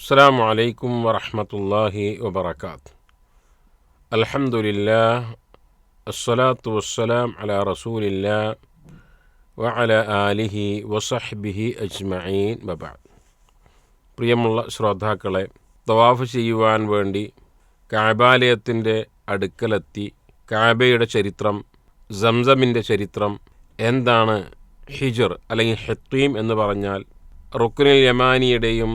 السلام عليكم ورحمة الله وبركاته الحمد لله الصلاة والسلام على رسول الله وعلى آله وصحبه أجمعين وبعد പ്രിയമുള്ള ശ്രോതാക്കളെ തവാഫ് ചെയ്യുവാൻ വേണ്ടി കാബാലയത്തിൻ്റെ അടുക്കലെത്തി കാബയുടെ ചരിത്രം സംസമിൻ്റെ ചരിത്രം എന്താണ് ഹിജർ അല്ലെങ്കിൽ ഹെത്തീം എന്ന് പറഞ്ഞാൽ റുക്കുനിൽ യമാനിയുടെയും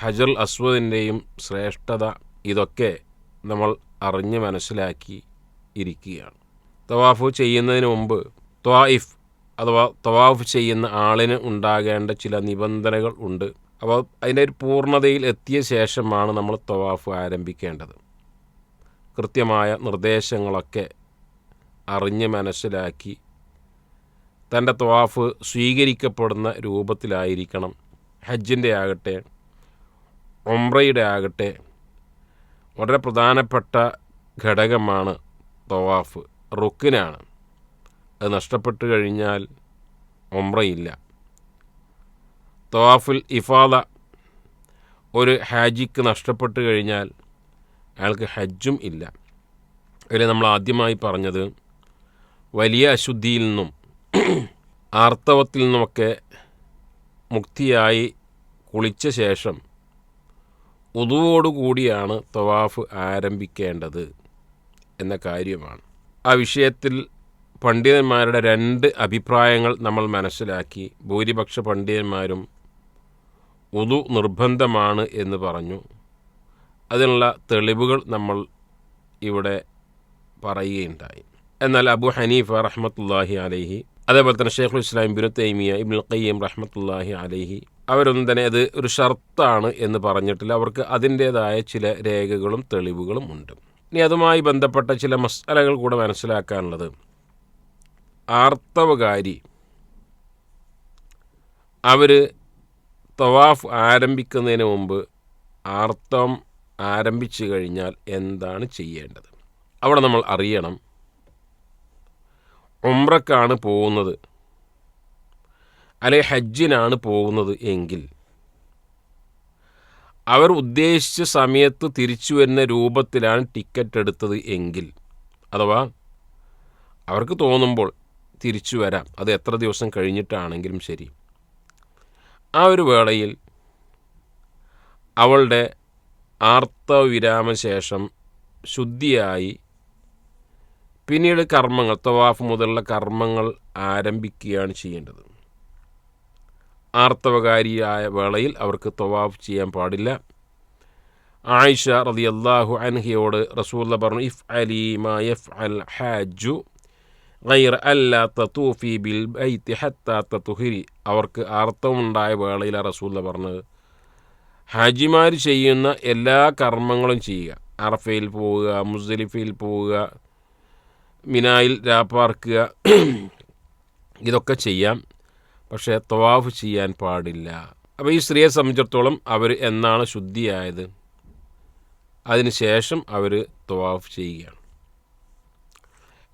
ഹജർ അസ്വദിന്റെയും ശ്രേഷ്ഠത ഇതൊക്കെ നമ്മൾ അറിഞ്ഞ് മനസ്സിലാക്കി ഇരിക്കുകയാണ്. തവാഫ് ചെയ്യുന്നതിന് മുമ്പ് ത്വായിഫ് അഥവാ തവാഫ് ചെയ്യുന്ന ആളിന് ഉണ്ടാകേണ്ട ചില നിബന്ധനകൾ ഉണ്ട്. അപ്പോൾ അതിന്റെ ഒരു പൂർണതയിൽ എത്തിയ ശേഷമാണ് നമ്മൾ തവാഫ് ആരംഭിക്കേണ്ടത്. കൃത്യമായ നിർദ്ദേശങ്ങളൊക്കെ അറിഞ്ഞ് മനസ്സിലാക്കി തന്റെ തവാഫ് സ്വീകരിക്കപ്പെടുന്ന രൂപത്തിലായിരിക്കണം ഹജ്ജിന്റെ ആകട്ടെ ഒമ്രയുടെ ആകട്ടെ വളരെ പ്രധാനപ്പെട്ട ഘടകമാണ് തവാഫ് റുക്കിനാണ്. അത് നഷ്ടപ്പെട്ടു കഴിഞ്ഞാൽ ഒമ്രയില്ല തവാഫുൽ ഇഫാദ ഒരു ഹാജിക്ക് നഷ്ടപ്പെട്ടു കഴിഞ്ഞാൽ അയാൾക്ക് ഹജ്ജും ഇല്ല. അതിൽ നമ്മൾ ആദ്യമായി പറഞ്ഞത് വലിയ അശുദ്ധിയിൽ നിന്നും ആർത്തവത്തിൽ നിന്നുമൊക്കെ മുക്തിയായി കുളിച്ച ശേഷം ഉതുവോടുകൂടിയാണ് തവാഫ് ആരംഭിക്കേണ്ടത് എന്ന കാര്യമാണ്. ആ വിഷയത്തിൽ പണ്ഡിതന്മാരുടെ രണ്ട് അഭിപ്രായങ്ങൾ നമ്മൾ മനസ്സിലാക്കി. ഭൂരിപക്ഷ പണ്ഡിതന്മാരും ഉതു നിർബന്ധമാണ് എന്ന് പറഞ്ഞു. അതിനുള്ള തെളിവുകൾ നമ്മൾ ഇവിടെ പറയുകയുണ്ടായി. എന്നാൽ അബു ഹനീഫ റഹ്മത്തുല്ലാഹി അലൈഹി അതേപോലെ തന്നെ ഷെയ്ഖുൽ ഇസ്ലാം ബിനു തൈമിയ ഇബ്നുൽ ഖയ്യം റഹ്മത്തുല്ലാഹി അലൈഹി അവരൊന്നും തന്നെ അത് ഒരു ഷർത്താണ് എന്ന് പറഞ്ഞിട്ടില്ല. അവർക്ക് അതിന്റേതായ ചില രേഖകളും തെളിവുകളും ഉണ്ട്. ഇനി അതുമായി ബന്ധപ്പെട്ട ചില മസാലകൾ കൂടെ മനസ്സിലാക്കാനുള്ളത്. ആർത്തവകാരി. അവർ തവാഫ് ആരംഭിക്കുന്നതിന് മുമ്പ് ആർത്തവം ആരംഭിച്ചു കഴിഞ്ഞാൽ എന്താണ് ചെയ്യേണ്ടത്? അവിടെ നമ്മൾ അറിയണം. ഉമ്രക്കാണ് പോകുന്നത്. അല്ലെ ഹജ്ജിനാണ് പോകുന്നത് എങ്കിൽ അവർ ഉദ്ദേശിച്ച സമയത്ത് തിരിച്ചു വരുന്ന രൂപത്തിലാണ് ടിക്കറ്റ് എടുത്തത് എങ്കിൽ. അഥവാ അവർക്ക് തോന്നുമ്പോൾ തിരിച്ചു വരാം. അത് എത്ര ദിവസം കഴിഞ്ഞിട്ടാണെങ്കിലും ശരി. ആ ഒരു വേളയിൽ അവളുടെ ആർത്തവിരാമശേഷം ശുദ്ധിയായി പിന്നീട് കർമ്മങ്ങൾ തവാഫ് മുതലുള്ള കർമ്മങ്ങൾ ആരംഭിക്കുകയാണ് ചെയ്യേണ്ടത്. ആർത്തവകാരിയായ വേളയിൽ അവർക്ക് തൊവാഫ് ചെയ്യാൻ പാടില്ല. ആയിഷ റതി അള്ളാഹു അൻഹിയോട് റസൂല്ല പറഞ്ഞു ഇഫ് അലി മാ യഫ് അൽ ഹാജു ഗൈർ അല്ല തൂഫി ബിൽ ബൈത്തി ഹത്ത തത്തുഹിരി അവർക്ക് അർത്ഥമുണ്ടായ വേളയിൽ റസൂല്ല പറഞ്ഞത്. ഹാജിമാർ ചെയ്യുന്ന എല്ലാ കർമ്മങ്ങളും ചെയ്യുക. അറഫയിൽ പോവുക മുസ്ദലിഫയിൽ പോവുക മിനായിൽ രാപ്പാർക്കുക ഇതൊക്കെ ചെയ്യാം. പക്ഷേ തവാഫ് ചെയ്യാൻ പാടില്ല. അപ്പോൾ ഈ സ്ത്രീയെ സംബന്ധിച്ചിടത്തോളം അവർ എന്നാണ് ശുദ്ധിയായത്? അതിനുശേഷം അവർ തവാഫ് ചെയ്യുകയാണ്.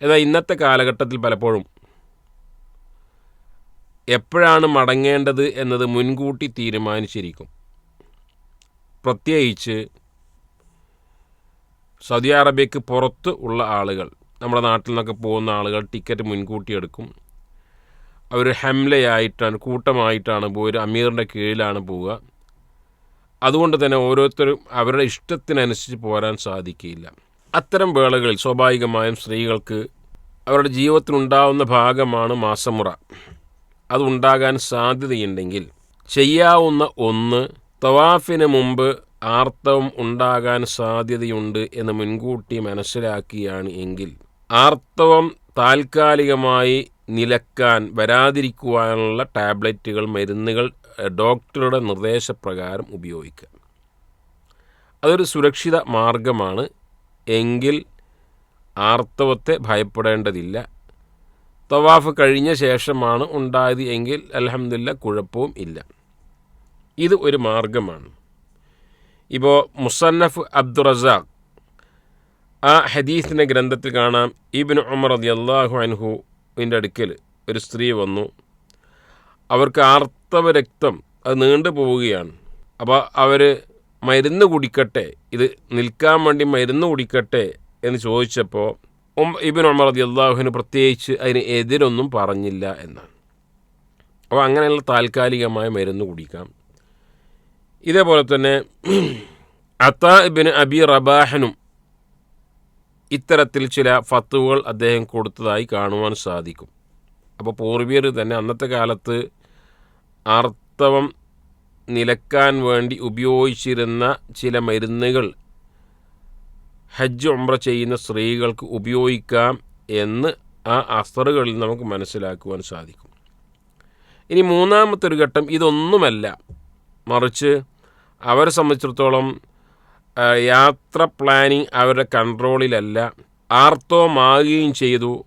എന്നാൽ ഇന്നത്തെ കാലഘട്ടത്തിൽ പലപ്പോഴും എപ്പോഴാണ് മടങ്ങേണ്ടത് എന്നത് മുൻകൂട്ടി തീരുമാനിച്ചിരിക്കും. പ്രത്യേകിച്ച് സൗദി അറേബ്യക്ക് പുറത്ത് ഉള്ള ആളുകൾ നമ്മുടെ നാട്ടിൽ നിന്നൊക്കെ പോകുന്ന ആളുകൾ ടിക്കറ്റ് മുൻകൂട്ടി എടുക്കും. അവർ ഹംലയായിട്ടാണ് കൂട്ടമായിട്ടാണ് പോയി അമീറിന്റെ കീഴിലാണ് പോവുക. അതുകൊണ്ട് തന്നെ ഓരോരുത്തരും അവരുടെ ഇഷ്ടത്തിനനുസരിച്ച് പോരാൻ സാധിക്കില്ല അത്തരം വേളകളിൽ സ്വാഭാവികമായും സ്ത്രീകൾക്ക് അവരുടെ ജീവിതത്തിനുണ്ടാവുന്ന ഭാഗമാണ് മാസമുറ. അതുണ്ടാകാൻ സാധ്യതയുണ്ടെങ്കിൽ ചെയ്യാവുന്ന ഒന്ന് തവാഫിന് മുമ്പ് ആർത്തവം ഉണ്ടാകാൻ സാധ്യതയുണ്ട് എന്ന് മുൻകൂട്ടി മനസ്സിലാക്കിയാണ് എങ്കിൽ ആർത്തവം താൽക്കാലികമായി നിലക്കാൻ വരാതിരിക്കുവാനുള്ള ടാബ്ലറ്റുകൾ മരുന്നുകൾ ഡോക്ടറുടെ നിർദ്ദേശപ്രകാരം ഉപയോഗിക്കുക. അതൊരു സുരക്ഷിത മാർഗമാണ്. എങ്കിൽ ആർത്തവത്തെ ഭയപ്പെടേണ്ടതില്ല. തവാഫ് കഴിഞ്ഞ ശേഷമാണ് ഉണ്ടായത് എങ്കിൽ അലഹമില്ല കുഴപ്പവും ഇല്ല. ഇത് ഒരു മാർഗമാണ്. ഇപ്പോൾ മുസന്നഫ് അബ്ദുറസാഖ് ആ ഹദീസിന്റെ ഗ്രന്ഥത്തിൽ കാണാം ഇബിൻ ഉമർ അതി അള്ളാഹു അൻഹുവിന്റെ അടുക്കൽ ഒരു സ്ത്രീ വന്നു. അവർക്ക് ആർത്തവ രക്തം അത് നീണ്ടു പോവുകയാണ്. അപ്പോൾ അവർ മരുന്ന് കുടിക്കട്ടെ ഇത് നിൽക്കാൻ വേണ്ടി മരുന്ന് കുടിക്കട്ടെ എന്ന് ചോദിച്ചപ്പോൾ ഇബിൻ ഉമർ അതി അള്ളാഹുവിന് പ്രത്യേകിച്ച് അതിന് എതിരൊന്നും പറഞ്ഞില്ല എന്നാണ്. അപ്പോൾ അങ്ങനെയുള്ള താൽക്കാലികമായ മരുന്ന് കുടിക്കാം. ഇതേപോലെ തന്നെ അത്ത ഇബിൻ അബി റബാഹനും ഇത്തരത്തിൽ ചില ഫത്തുകൾ അദ്ദേഹം കൊടുത്തതായി കാണുവാൻ സാധിക്കും. അപ്പോൾ പൂർവീർ തന്നെ അന്നത്തെ കാലത്ത് ആർത്തവം നിലക്കാൻ വേണ്ടി ഉപയോഗിച്ചിരുന്ന ചില മരുന്നുകൾ ഹജ്ജ് ഉംറ ചെയ്യുന്ന സ്ത്രീകൾക്ക് ഉപയോഗിക്കാം എന്ന് ആ അസറുകളിൽ നമുക്ക് മനസ്സിലാക്കുവാൻ സാധിക്കും. ഇനി മൂന്നാമത്തെ ഒരു ഘട്ടം ഇതൊന്നുമല്ല. മറിച്ച് അവരെ സംബന്ധിച്ചിടത്തോളം യാത്ര പ്ലാനിങ് അവരുടെ കൺട്രോളിലല്ല ആർത്തവമാകുകയും ചെയ്തു.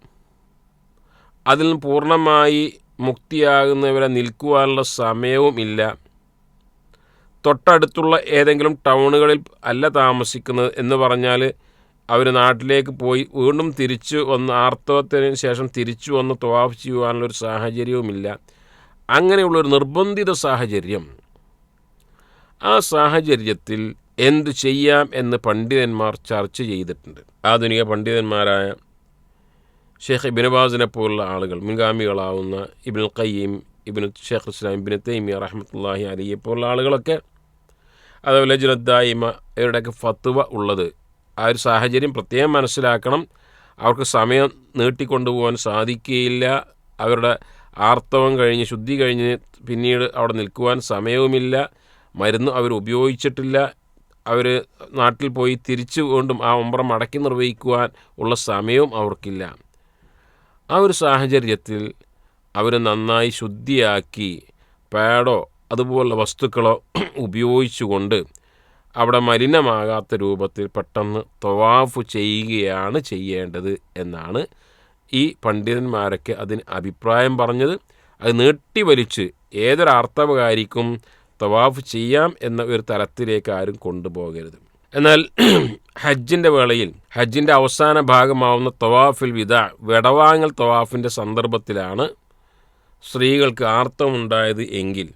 അതിൽ പൂർണമായി മുക്തിയാകുന്നവരെ നിൽക്കുവാനുള്ള സമയവും ഇല്ല. തൊട്ടടുത്തുള്ള ഏതെങ്കിലും ടൗണുകളിൽ അല്ല താമസിക്കുന്നത് എന്ന് പറഞ്ഞാൽ അവർ നാട്ടിലേക്ക് പോയി വീണ്ടും തിരിച്ചു വന്ന് ആർത്തവത്തിന് ശേഷം തിരിച്ചു വന്ന് തോഫ് ചെയ്യുവാനുള്ള ഒരു സാഹചര്യവുമില്ല അങ്ങനെയുള്ളൊരു നിർബന്ധിത സാഹചര്യം. ആ സാഹചര്യത്തിൽ എന്ത് ചെയ്യാം എന്ന് പണ്ഡിതന്മാർ ചർച്ച ചെയ്തിട്ടുണ്ട്. ആധുനിക പണ്ഡിതന്മാരായ ഷെയ്ഖ് ഇബിനബാസിനെ പോലുള്ള ആളുകൾ മുൻഗാമികളാവുന്ന ഇബിൻ ഖയ്യീം ഇബിൻ ഷെയ്ഖ് ഇസ്ലാം ഇബിൻ തൈമിയ റഹ്മത്തുല്ലാഹി അലിയെ പോലുള്ള ആളുകളൊക്കെ അതേപോലെ ജുനദ്ദായിമ ഇവരുടെയൊക്കെ ഫത്തുവ ഉള്ളത്. ആ ഒരു സാഹചര്യം പ്രത്യേകം മനസ്സിലാക്കണം. അവർക്ക് സമയം നീട്ടിക്കൊണ്ടുപോകാൻ സാധിക്കുകയില്ല. അവരുടെ ആർത്തവം കഴിഞ്ഞ് ശുദ്ധി കഴിഞ്ഞ് പിന്നീട് അവിടെ നിൽക്കുവാൻ സമയവുമില്ല. മരുന്ന് അവർ ഉപയോഗിച്ചിട്ടില്ല. അവർ നാട്ടിൽ പോയി തിരിച്ചു കൊണ്ടും ആ ഉമ്ര മടക്കി നിർവഹിക്കുവാൻ ഉള്ള സമയവും അവർക്കില്ല. ആ ഒരു സാഹചര്യത്തിൽ അവർ നന്നായി ശുദ്ധിയാക്കി പാഡോ അതുപോലുള്ള വസ്തുക്കളോ ഉപയോഗിച്ചുകൊണ്ട് അവിടെ മലിനമാകാത്ത രൂപത്തിൽ പെട്ടെന്ന് തൊവാഫ് ചെയ്യുകയാണ് ചെയ്യേണ്ടത് എന്നാണ് ഈ പണ്ഡിതന്മാരൊക്കെ അതിന് അഭിപ്രായം പറഞ്ഞത്. അത് നീട്ടിവലിച്ച് ഏതൊരാർത്തവകാരിക്കും തവാഫ് ചെയ്യാം എന്ന ഒരു തലത്തിലേക്ക് ആരും കൊണ്ടുപോകരുത്. എന്നാൽ ഹജ്ജിന്റെ വേളയിൽ ഹജ്ജിന്റെ അവസാന ഭാഗമാവുന്ന തവാഫിൽ വിത വിടവാങ്ങൽ തവാഫിന്റെ സന്ദർഭത്തിലാണ് സ്ത്രീകൾക്ക് ആർത്തമുണ്ടായത് എങ്കിൽ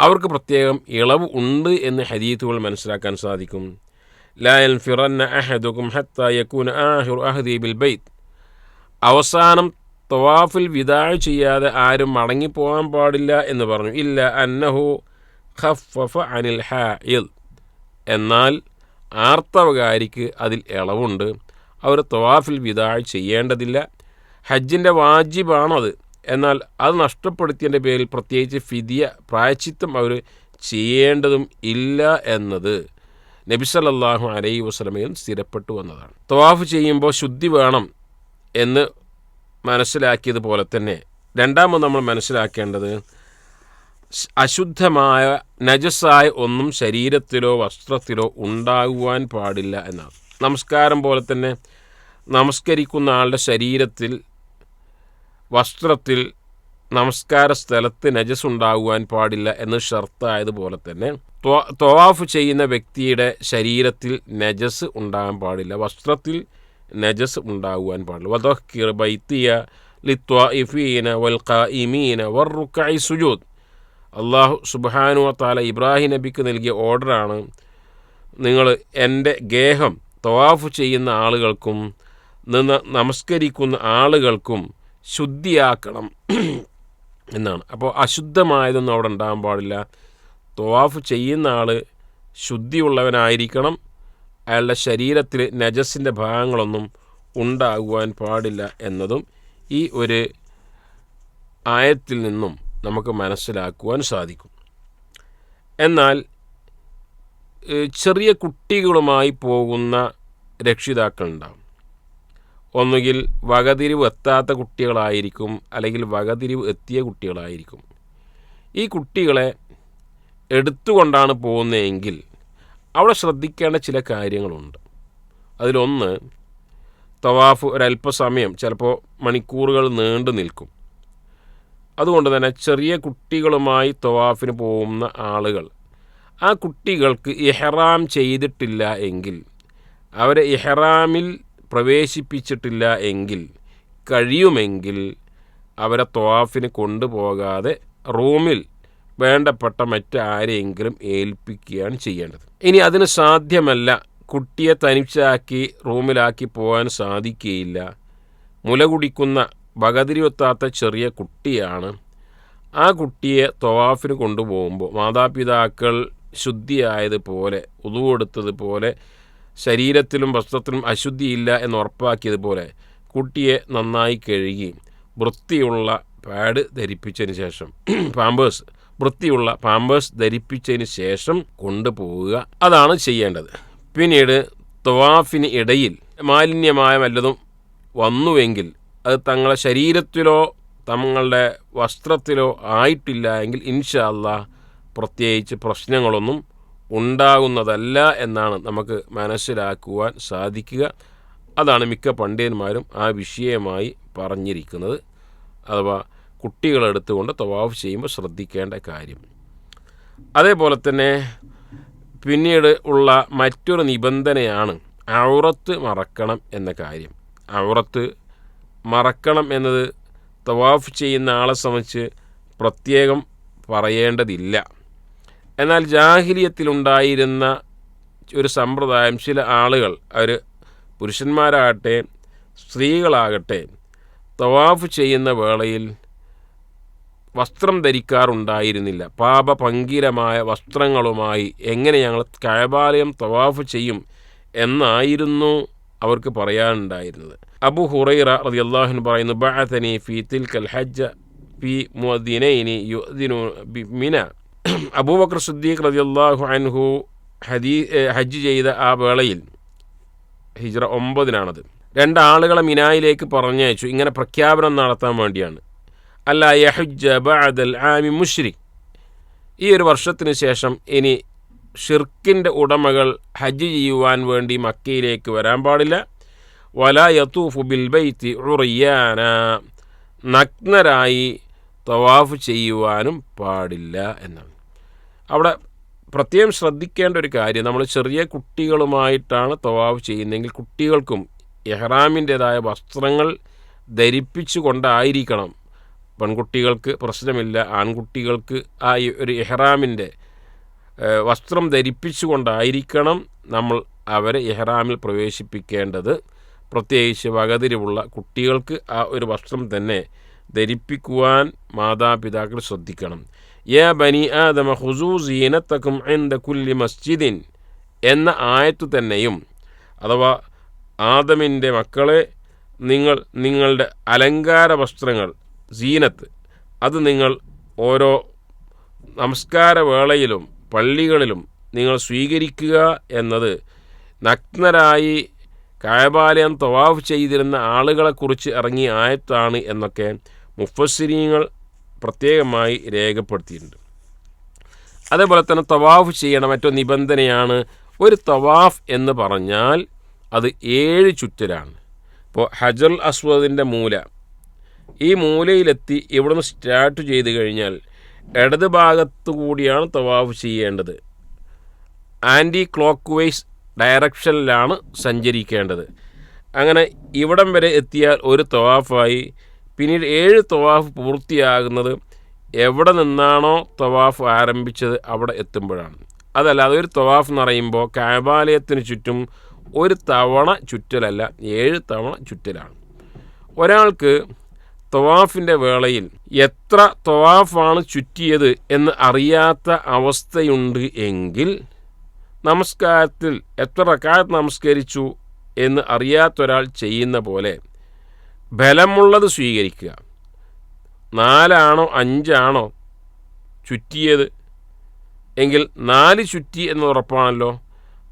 അവർക്ക് പ്രത്യേകം ഇളവ് ഉണ്ട് എന്ന് ഹരീത്തുകൾ മനസ്സിലാക്കാൻ സാധിക്കും. ലായൽ ഫിറന്ന അഹദുക്കും ഹത്ത യക്കൂൻ ആഹിർ അഹദി ബിൽ ബൈത്ത്. അവസാനം തവാഫിൽ വിദാഴ് ചെയ്യാതെ ആരും മടങ്ങിപ്പോകാൻ പാടില്ല എന്ന് പറഞ്ഞു. ഇല്ല അന്നഹു ഖഫഫ അനിൽ ഹായിൽ എന്നാൽ ആർത്തവകാരിക്ക് അതിൽ ഇളവുണ്ട്. അവർ തവാഫിൽ വിദാഴ് ചെയ്യേണ്ടതില്ല. ഹജ്ജിന്റെ വാജിബാണത്. എന്നാൽ അത് നഷ്ടപ്പെടുത്തിയതിന്റെ പേരിൽ പ്രത്യേകിച്ച് ഫിദിയ പ്രായച്ചിത്തം അവർ ചെയ്യേണ്ടതും ഇല്ല എന്നത് നബി അലൈ അലൈഹി വസല്ലമയിൽ സ്ഥിരപ്പെട്ടു വന്നതാണ്. തവാഫ് ചെയ്യുമ്പോൾ ശുദ്ധി വേണം എന്ന് മനസ്സിലാക്കിയതുപോലെ തന്നെ. രണ്ടാമത് നമ്മൾ മനസ്സിലാക്കേണ്ടത് അശുദ്ധമായ നജസായ ഒന്നും ശരീരത്തിലോ വസ്ത്രത്തിലോ ഉണ്ടാകുവാൻ പാടില്ല എന്നാണ്. നമസ്കാരം പോലെ തന്നെ നമസ്കരിക്കുന്ന ആളുടെ ശരീരത്തിൽ വസ്ത്രത്തിൽ നമസ്കാര സ്ഥലത്ത് നജസ് ഉണ്ടാകുവാൻ പാടില്ല എന്ന് ഷർത്തായതുപോലെ തന്നെ ത്വ- ത്വവാഫ് ചെയ്യുന്ന വ്യക്തിയുടെ ശരീരത്തിൽ നജസ് ഉണ്ടാകാൻ പാടില്ല. വസ്ത്രത്തിൽ നജസ് ഉണ്ടാകുവാൻ പാടില്ല. വദക്കിർ ബൈത്തിയ ലിത്വാഇഫീന വൽ ഖായിമീന വറുക്കൈ സുജൂദ്. അള്ളാഹു സുബാനു താല ഇബ്രാഹിം നബിക്ക് നൽകിയ ഓർഡറാണ് നിങ്ങൾ എന്റെ ഗേഹം തവാഫ് ചെയ്യുന്ന ആളുകൾക്കും നിന്ന് നമസ്കരിക്കുന്ന ആളുകൾക്കും ശുദ്ധിയാക്കണം എന്നാണ്. അപ്പോൾ അശുദ്ധമായതൊന്നും അവിടെ ഉണ്ടാകാൻ പാടില്ല. തവാഫ് ചെയ്യുന്ന ആൾ ശുദ്ധിയുള്ളവനായിരിക്കണം. അയാളുടെ ശരീരത്തിൽ നജസിന്റെ ഭാഗങ്ങളൊന്നും ഉണ്ടാകുവാൻ പാടില്ല എന്നതും ഈ ഒരു ആയത്തിൽ നിന്നും നമുക്ക് മനസ്സിലാക്കുവാൻ സാധിക്കും. എന്നാൽ ചെറിയ കുട്ടികളുമായി പോകുന്ന രക്ഷിതാക്കളുണ്ടാകും ഒന്നുകിൽ വകതിരിവ് എത്താത്ത കുട്ടികളായിരിക്കും അല്ലെങ്കിൽ വകതിരിവ് എത്തിയ കുട്ടികളായിരിക്കും. ഈ കുട്ടികളെ എടുത്തുകൊണ്ടാണ് പോകുന്നതെങ്കിൽ അവിടെ ശ്രദ്ധിക്കേണ്ട ചില കാര്യങ്ങളുണ്ട്. അതിലൊന്ന് തവാഫ് ഒരല്പസമയം ചിലപ്പോൾ മണിക്കൂറുകൾ നീണ്ടു നിൽക്കും. അതുകൊണ്ട് തന്നെ ചെറിയ കുട്ടികളുമായി തവാഫിന് പോകുന്ന ആളുകൾ ആ കുട്ടികൾക്ക് ഇഹ്റാം ചെയ്തിട്ടില്ല എങ്കിൽ അവരെ ഇഹ്റാമിൽ പ്രവേശിപ്പിച്ചിട്ടില്ല എങ്കിൽ കഴിയുമെങ്കിൽ അവരെ തവാഫിന് കൊണ്ടുപോകാതെ റൂമിൽ വേണ്ടപ്പെട്ട മറ്റാരെയെങ്കിലും ഏൽപ്പിക്കുകയാണ് ചെയ്യേണ്ടത്. ഇനി അതിന് സാധ്യമല്ല കുട്ടിയെ തനിച്ചാക്കി റൂമിലാക്കി പോകാൻ സാധിക്കുകയില്ല. മുല കുടിക്കുന്ന വകതിരിവെത്താത്ത ചെറിയ കുട്ടിയാണ്. ആ കുട്ടിയെ തൊവാഫിന് കൊണ്ടുപോകുമ്പോൾ മാതാപിതാക്കൾ ശുദ്ധിയായതുപോലെ ഉതുവെടുത്തതുപോലെ ശരീരത്തിലും വസ്ത്രത്തിലും അശുദ്ധിയില്ല എന്ന് ഉറപ്പാക്കിയതുപോലെ കുട്ടിയെ നന്നായി കഴുകി വൃത്തിയുള്ള പാഡ് ധരിപ്പിച്ചതിന് ശേഷം. പാമ്പേഴ്സ് വൃത്തിയുള്ള പാമ്പേഴ്സ് ധരിപ്പിച്ചതിന് ശേഷം കൊണ്ടുപോവുക. അതാണ് ചെയ്യേണ്ടത്. പിന്നീട് തൊവാഫിന് ഇടയിൽ മാലിന്യമായ വല്ലതും വന്നുവെങ്കിൽ അത് തങ്ങളുടെ ശരീരത്തിലോ തങ്ങളുടെ വസ്ത്രത്തിലോ ആയിട്ടില്ല എങ്കിൽ ഇൻഷാല്ല പ്രത്യേകിച്ച് പ്രശ്നങ്ങളൊന്നും ഉണ്ടാകുന്നതല്ല എന്നാണ് നമുക്ക് മനസ്സിലാക്കുവാൻ സാധിക്കുക. അതാണ് മിക്ക പണ്ഡിതന്മാരും ആ വിഷയമായി പറഞ്ഞിരിക്കുന്നത്. അഥവാ കുട്ടികളെടുത്തുകൊണ്ട് തവാഫ് ചെയ്യുമ്പോൾ ശ്രദ്ധിക്കേണ്ട കാര്യം. അതേപോലെ തന്നെ പിന്നീട് ഉള്ള മറ്റൊരു നിബന്ധനയാണ് ഔറത്ത് മറക്കണം എന്ന കാര്യം. ഔറത്ത് മറക്കണം എന്നത് തവാഫ് ചെയ്യുന്ന ആളെ സംബന്ധിച്ച് പ്രത്യേകം പറയേണ്ടതില്ല. എന്നാൽ ജാഹിലിയത്തിലുണ്ടായിരുന്ന ഒരു സമ്പ്രദായം ചില ആളുകൾ അവർ പുരുഷന്മാരാകട്ടെ സ്ത്രീകളാകട്ടെ തവാഫ് ചെയ്യുന്ന വേളയിൽ വസ്ത്രം ധരിക്കാറുണ്ടായിരുന്നില്ല. പാപപങ്കിലമായ വസ്ത്രങ്ങളുമായി എങ്ങനെ ഞങ്ങൾ കഴബാലയം തവാഫ് ചെയ്യും എന്നായിരുന്നു അവർക്ക് പറയാനുണ്ടായിരുന്നത്. അബു ഹുറൈറ റതി അള്ളാഹുൻ പറയുന്നു ബഅതനി ഫി തിൽക്കൽ ഹജ്ജ ഫി മുഅദ്ദിനൈനി ബി മിന. അബൂബക്കർ സുദ്ദീഖ് റതി അള്ളാഹു അൻഹു ഹദീ ഹജ്ജ് ചെയ്ത ആ വേളയിൽ ഹിജ്റ ഒമ്പതിനാണത്. രണ്ടാളുകളെ മിനായിലേക്ക് പറഞ്ഞയച്ചു. ഇങ്ങനെ പ്രഖ്യാപനം നടത്താൻ വേണ്ടിയാണ്. അല്ല യഹുജ ബഅദൽ ആമി മുഷ്രിഖ് ഈ ഒരു വർഷത്തിന് ശേഷം ഇനി ഷിർക്കിന്റെ ഉടമകൾ ഹജ്ജ് ചെയ്യുവാൻ വേണ്ടി മക്കയിലേക്ക് വരാൻ പാടില്ല. വല യത്തൂഫു ബിൽ ബൈത്തി ഉറിയാന. നഗ്നരായി തവാഫ് ചെയ്യുവാനും പാടില്ല എന്നാണ്. അവിടെ പ്രത്യേകം ശ്രദ്ധിക്കേണ്ട ഒരു കാര്യം നമ്മൾ ചെറിയ കുട്ടികളുമായിട്ടാണ് തവാഫ് ചെയ്യുന്നതെങ്കിൽ കുട്ടികൾക്കും എഹ്റാമിന്റേതായ വസ്ത്രങ്ങൾ ധരിപ്പിച്ചു കൊണ്ടായിരിക്കണം പെൺകുട്ടികൾക്ക് പ്രശ്നമില്ല. ആൺകുട്ടികൾക്ക് ആ ഒരു എഹ്റാമിന്റെ വസ്ത്രം ധരിപ്പിച്ചുകൊണ്ടായിരിക്കണം നമ്മൾ അവരെ എഹ്റാമിൽ പ്രവേശിപ്പിക്കേണ്ടത്. പ്രത്യേകിച്ച് വകതിരിവുള്ള കുട്ടികൾക്ക് ആ ഒരു വസ്ത്രം തന്നെ ധരിപ്പിക്കുവാൻ മാതാപിതാക്കൾ ശ്രദ്ധിക്കണം. യാ ബനി ആദമ ഹുസൂ സീനത്തക്കും എന്ത കുല്ലി മസ്ജിദിൻ എന്ന ആയത്തു തന്നെയും അഥവാ ആദമിന്റെ മക്കളെ നിങ്ങൾ നിങ്ങളുടെ അലങ്കാര വസ്ത്രങ്ങൾ സീനത്ത്. അത് നിങ്ങൾ ഓരോ നമസ്കാരവേളയിലും പള്ളികളിലും നിങ്ങൾ സ്വീകരിക്കുക എന്നത് നഗ്നരായി കായബാലയം തവാഫ് ചെയ്തിരുന്ന ആളുകളെക്കുറിച്ച് ഇറങ്ങിയ ആയത്താണ് എന്നൊക്കെ മുഫസ്സിരീങ്ങൾ പ്രത്യേകമായി രേഖപ്പെടുത്തിയിട്ടുണ്ട്. അതേപോലെ തന്നെ തവാഫ് ചെയ്യണ മറ്റൊരു നിബന്ധനയാണ് ഒരു തവാഫ് എന്ന് പറഞ്ഞാൽ അത് ഏഴ് ചുറ്റലാണ്. ഇപ്പോൾ ഹജർ അസ്വദിന്റെ മൂല ഈ മൂലയിലെത്തി ഇവിടുന്ന് സ്റ്റാർട്ട് ചെയ്ത് കഴിഞ്ഞാൽ ഇടത് ഭാഗത്തു കൂടിയാണ് തവാഫ് ചെയ്യേണ്ടത്. ആന്റി ക്ലോക്ക് വൈസ് ഡയറക്ഷനിലാണ് സഞ്ചരിക്കേണ്ടത്. അങ്ങനെ ഇവിടം വരെ എത്തിയാൽ ഒരു തവാഫായി. പിന്നീട് ഏഴ് തവാഫ് പൂർത്തിയാകുന്നത് എവിടെ നിന്നാണോ തവാഫ് ആരംഭിച്ചത് അവിടെ എത്തുമ്പോഴാണ്. അതല്ല അതൊരു തവാഫ് എന്ന് പറയുമ്പോൾ കാബാലയത്തിന് ചുറ്റും ഒരു തവണ ചുറ്റലല്ല ഏഴ് തവണ ചുറ്റലാണ്. ഒരാൾക്ക് തവാഫിന്റെ വേളയിൽ എത്ര തൊവാഫാണ് ചുറ്റിയത് എന്ന് അറിയാത്ത അവസ്ഥയുണ്ട് എങ്കിൽ നമസ്കാരത്തിൽ എത്ര റക്കാത്ത് നമസ്കരിച്ചു എന്ന് അറിയാത്തൊരാൾ ചെയ്യുന്ന പോലെ ബലമുള്ളത് സ്വീകരിക്കുക. നാലാണോ അഞ്ചാണോ ചുറ്റിയത്? എങ്കിൽ നാല് ചുറ്റി എന്ന് ഉറപ്പാണല്ലോ.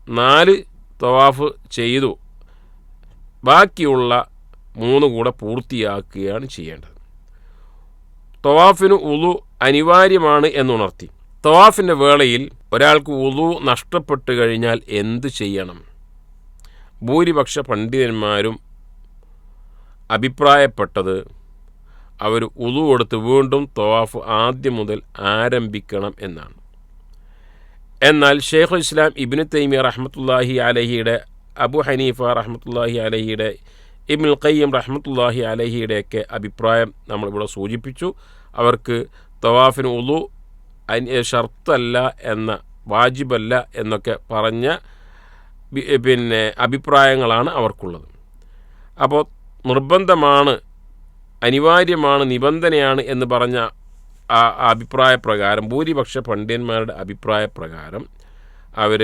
നാല് തവാഫ് ചെയ്തു. ബാക്കിയുള്ള മൂന്ന് കൂടെ പൂർത്തിയാക്കുകയാണ് ചെയ്യേണ്ടത്. തവാഫിന് ഉളു അനിവാര്യമാണ് എന്നുണർത്തി. തവാഫിന്റെ വേളയിൽ ഒരാൾക്ക് ഉളു നഷ്ടപ്പെട്ടു കഴിഞ്ഞാൽ എന്ത് ചെയ്യണം? ഭൂരിപക്ഷ പണ്ഡിതന്മാരും അഭിപ്രായപ്പെട്ടത് അവർ ഉളു കൊടുത്ത് വീണ്ടും തവാഫ് ആദ്യം മുതൽ ആരംഭിക്കണം എന്നാണ്. എന്നാൽ ഷെയ്ഖുൽ ഇസ്ലാം ഇബിന് തൈമിയ റഹ്മത്തുല്ലാഹി അലഹിയുടെ അബു ഹനീഫ റഹ്മത്തുല്ലാഹി അലഹിയുടെ ഇബിൻ ഖയ്യം റഹ്മത്തുല്ലാഹി അലഹിയുടെയൊക്കെ അഭിപ്രായം നമ്മളിവിടെ സൂചിപ്പിച്ചു. അവർക്ക് തവാഫിന് ഉളു ഷർത്തല്ല എന്ന വാജിബല്ല എന്നൊക്കെ പറഞ്ഞ പിന്നെ അഭിപ്രായങ്ങളാണ് അവർക്കുള്ളത്. അപ്പോൾ നിർബന്ധമാണ് അനിവാര്യമാണ് നിബന്ധനയാണ് എന്ന് പറഞ്ഞ ആ അഭിപ്രായ പ്രകാരം ഭൂരിപക്ഷ പണ്ഡിതന്മാരുടെ അഭിപ്രായ പ്രകാരം അവർ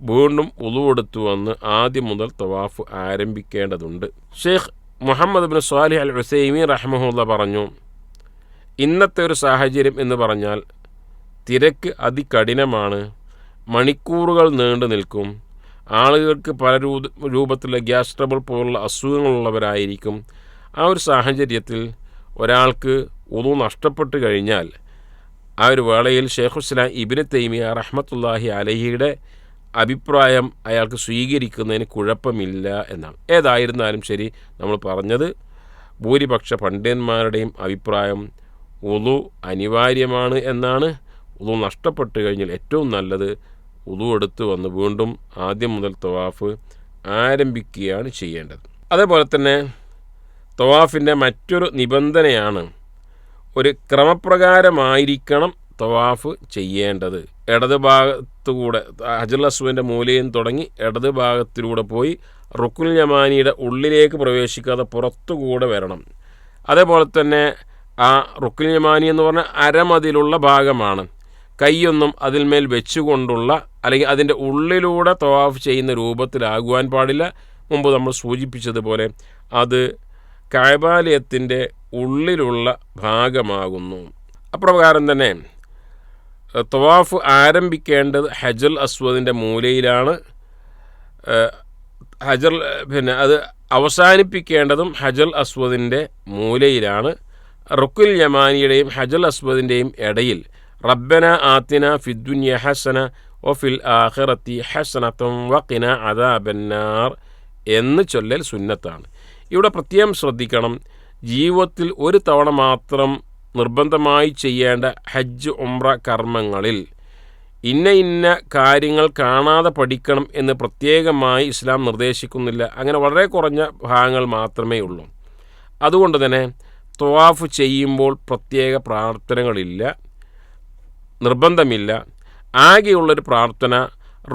വീണ്ടും ഉളുവെടുത്തു വന്ന് ആദ്യം മുതൽ തവാഫ് ആരംഭിക്കേണ്ടതുണ്ട്. Sheikh Muhammad bin Salih al Husaimi റഹ്മുല്ല പറഞ്ഞു ഇന്നത്തെ ഒരു സാഹചര്യം എന്ന് പറഞ്ഞാൽ തിരക്ക് അതികഠിനമാണ് മണിക്കൂറുകൾ നീണ്ടു നിൽക്കും ആളുകൾക്ക് പല രൂപ രൂപത്തിലുള്ള ഗ്യാസ് ട്രബിൾ പോലുള്ള അസുഖങ്ങളുള്ളവരായിരിക്കും. ആ ഒരു സാഹചര്യത്തിൽ ഒരാൾക്ക് ഒതു നഷ്ടപ്പെട്ട് കഴിഞ്ഞാൽ ആ ഒരു വേളയിൽ ഷെയ്ഖുസ്ലാം ഇബിന് തൈമിയ റഹ്മത്തുല്ലാഹി അലഹിയുടെ അഭിപ്രായം അയാൾക്ക് സ്വീകരിക്കുന്നതിന് കുഴപ്പമില്ല എന്നാണ്. ഏതായിരുന്നാലും ശരി നമ്മൾ പറഞ്ഞത് ഭൂരിപക്ഷ പണ്ഡിതന്മാരുടെയും അഭിപ്രായം ഉളു അനിവാര്യമാണ് എന്നാണ്. ഉളു നഷ്ടപ്പെട്ടു കഴിഞ്ഞാൽ ഏറ്റവും നല്ലത് ഉളു എടുത്ത് വന്ന് വീണ്ടും ആദ്യം മുതൽ തവാഫ് ആരംഭിക്കുകയാണ് ചെയ്യേണ്ടത്. അതേപോലെ തന്നെ തവാഫിന്റെ മറ്റൊരു നിബന്ധനയാണ് ഒരു ക്രമപ്രകാരമായിരിക്കണം തവാഫ് ചെയ്യേണ്ടത്. ഇടത് ഭാഗത്തുകൂടെ ഹജുൽ അസുവിന്റെ മൂലയും തുടങ്ങി ഇടത് ഭാഗത്തിലൂടെ പോയി റുക്കുൽ യമാനിയുടെ ഉള്ളിലേക്ക് പ്രവേശിക്കാതെ പുറത്തുകൂടെ വരണം. അതേപോലെ തന്നെ ആ റുക്കുൽ യമാനി എന്ന് പറഞ്ഞാൽ അരമതിലുള്ള ഭാഗമാണ്. കൈയൊന്നും അതിന്മേൽ വെച്ചുകൊണ്ടുള്ള അല്ലെങ്കിൽ അതിന്റെ ഉള്ളിലൂടെ തവാഫ് ചെയ്യുന്ന രൂപത്തിലാകുവാൻ പാടില്ല. മുമ്പ് നമ്മൾ സൂചിപ്പിച്ചതുപോലെ അത് കായബാലയത്തിന്റെ ഉള്ളിലുള്ള ഭാഗമാകുന്നു. അപ്രകാരം തന്നെ തവാഫ് ആരംഭിക്കേണ്ടത് ഹജൽ അസ്വദിന്റെ മൂലയിലാണ്. ഹജൽ പിന്നെ അത് അവസാനിപ്പിക്കേണ്ടതും ഹജൽ അസ്വദിന്റെ മൂലയിലാണ്. റുക്കുൽ യമാനിയുടെയും ഹജൽ അസ്വദിന്റെയും ഇടയിൽ റബ്ബന ആത്തിന ഫിദ്ദുന്യ ഹസന ഒഫിൽ ആഖിറത്തി ഹസനത്തും വക്കിന അദാബന്നാർ എന്ന് ചൊല്ലൽ സുന്നത്താണ്. ഇവിടെ പ്രത്യേകം ശ്രദ്ധിക്കണം. ജീവിതത്തിൽ ഒരു തവണ മാത്രം നിർബന്ധമായി ചെയ്യേണ്ട ഹജ്ജ് ഉംറ കർമ്മങ്ങളിൽ ഇന്ന ഇന്ന കാര്യങ്ങൾ കാണാതെ പഠിക്കണം എന്ന് പ്രത്യേകമായി ഇസ്ലാം നിർദ്ദേശിക്കുന്നില്ല. അങ്ങനെ വളരെ കുറഞ്ഞ ഭാഗങ്ങൾ മാത്രമേ ഉള്ളൂ. അതുകൊണ്ട് തന്നെ ത്വാഫ് ചെയ്യുമ്പോൾ പ്രത്യേക പ്രാർത്ഥനകളില്ല നിർബന്ധമില്ല. ആകെയുള്ളൊരു പ്രാർത്ഥന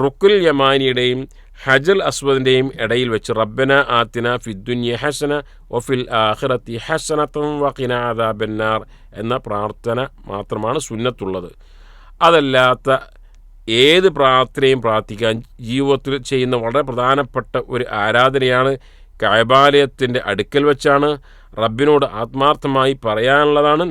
റുക്കുൽ യമാനിയുടെയും ഹജൽ അസ്വദിന്റെയും ഇടയിൽ വെച്ച് റബ്ബന ആത്തിന ഫിദ്ദുന്യ ഹസന ഒഫിൽ ആഖിറത്തി ഹസനത്തും വഖിന ആദാബന്നാർ എന്ന പ്രാർത്ഥന മാത്രമാണ് സുന്നത്തുള്ളത്. അതല്ലാത്ത ഏത് പ്രാർത്ഥനയും പ്രാർത്ഥിക്കാൻ ജീവിതത്തിൽ ചെയ്യുന്ന വളരെ പ്രധാനപ്പെട്ട ഒരു ആരാധനയാണ് കായബാലയത്തിന്റെ അടുക്കൽ വെച്ചാണ് റബ്ബിനോട് ആത്മാർത്ഥമായി പറയാനുള്ളതാണ്.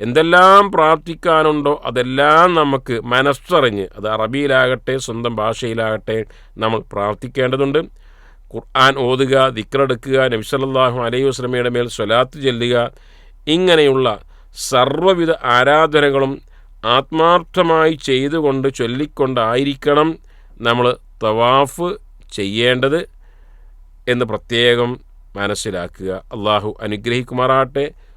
എന്തെല്ലാം പ്രാർത്ഥിക്കാനുണ്ടോ അതെല്ലാം നമുക്ക് മനസ്സറിഞ്ഞ് അത് അറബിയിലാകട്ടെ സ്വന്തം ഭാഷയിലാകട്ടെ നമ്മൾ പ്രാർത്ഥിക്കേണ്ടതുണ്ട്. ഖുർആൻ ഓതുക ദിക്റെടുക്കുക നബിസല്ലാഹു അലൈഹി വസ്ലമയുടെ മേൽ സ്വലാത്ത് ചെല്ലുക ഇങ്ങനെയുള്ള സർവവിധ ആരാധനകളും ആത്മാർത്ഥമായി ചെയ്തുകൊണ്ട് ചൊല്ലിക്കൊണ്ടായിരിക്കണം നമ്മൾ തവാഫ് ചെയ്യേണ്ടത് എന്ന് പ്രത്യേകം മനസ്സിലാക്കുക. അള്ളാഹു അനുഗ്രഹിക്കുമാറാട്ടെ